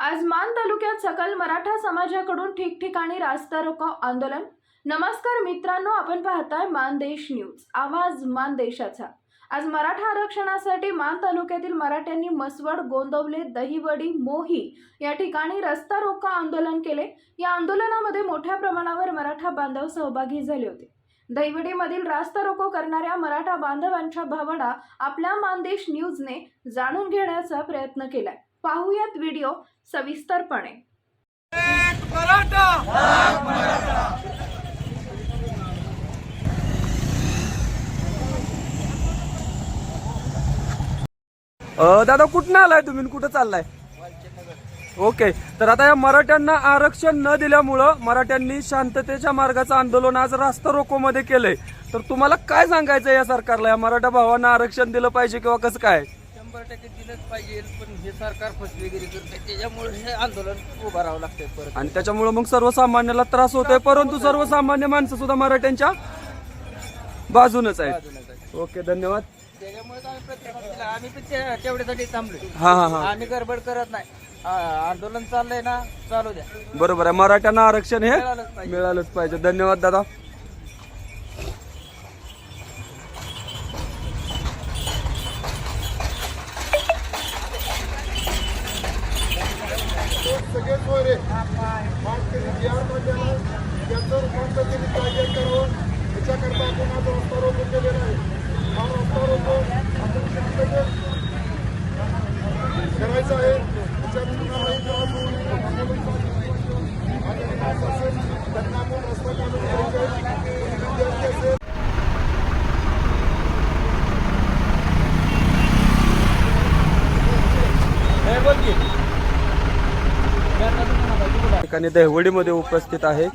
आज मान तालुक्यात सकल मराठा समाजाकडून ठिकठिकाणी रास्ता रोको आंदोलन. नमस्कार मित्रांनो आपण पाहताय मानदेश न्यूज. आवाज मान देशाचा. आज मराठा आरक्षणासाठी मान तालुक्यातील मराठ्यांनी मसवड गोंदवले दहिवडी मोही या ठिकाणी रस्ता रोका आंदोलन केले. या आंदोलनामध्ये मोठ्या प्रमाणावर मराठा बांधव सहभागी झाले होते. दहिवडीमधील रास्ता रोको करणाऱ्या मराठा बांधवांच्या भावना आपल्या मानदेश न्यूजने जाणून घेण्याचा प्रयत्न केलाय. पाहूयात व्हिडिओ सविस्तरपणे. मराठा! अ, दादा कुठनं आलाय तुम्ही कुठं चाललाय? ओके तर आता या मराठ्यांना आरक्षण न दिल्यामुळं मराठ्यांनी शांततेच्या मार्गाचं आंदोलन आज रास्ता रोको मध्ये केलंय. तर तुम्हाला काय सांगायचं या सरकारला? या मराठा भावांना आरक्षण दिलं पाहिजे किंवा कसं काय? शंभर टक्के दिलंच पाहिजे पण हे सरकार फसवेगिरी करते त्याच्यामुळे हे आंदोलन उभं राहावं लागतंय परत. आणि त्याच्यामुळे मग सर्वसामान्याला त्रास होतोय परंतु सर्वसामान्य माणसं सुद्धा मराठ्यांच्या बाजूनच आहेत. बाजूला जायचं. ओके धन्यवाद. त्याच्यामुळे आम्ही दिला. आम्ही पण त्या- तेवढ्यासाठी थांबलोय. हा हा हा. आम्ही गडबड करत नाही. आ- आंदोलन चाललंय ना चालू द्या. बरोबर आहे. मराठ्यांना आरक्षण हे मिळालंच पाहिजे. मिळालंच पाहिजे. धन्यवाद दादा. सोयरे. मानकरी जी आर पांड्याला त्यांचं रूपांतर त्यांनी कायद्यात करावं याच्याकरता आपण आज रस्ता रोको केलेला आहे. हा रस्ता रोको आपण करायचा आहे. त्याच्यात कुणालाही त्रास होऊ नये आंदोलन चालू आहे. आणि आज असेल त्यांना आपण रस्ता काढून द्यायचा आहे कोणी विद्यार्थी असेल ठिकाणी दहिवडीमध्ये उपस्थित आहे.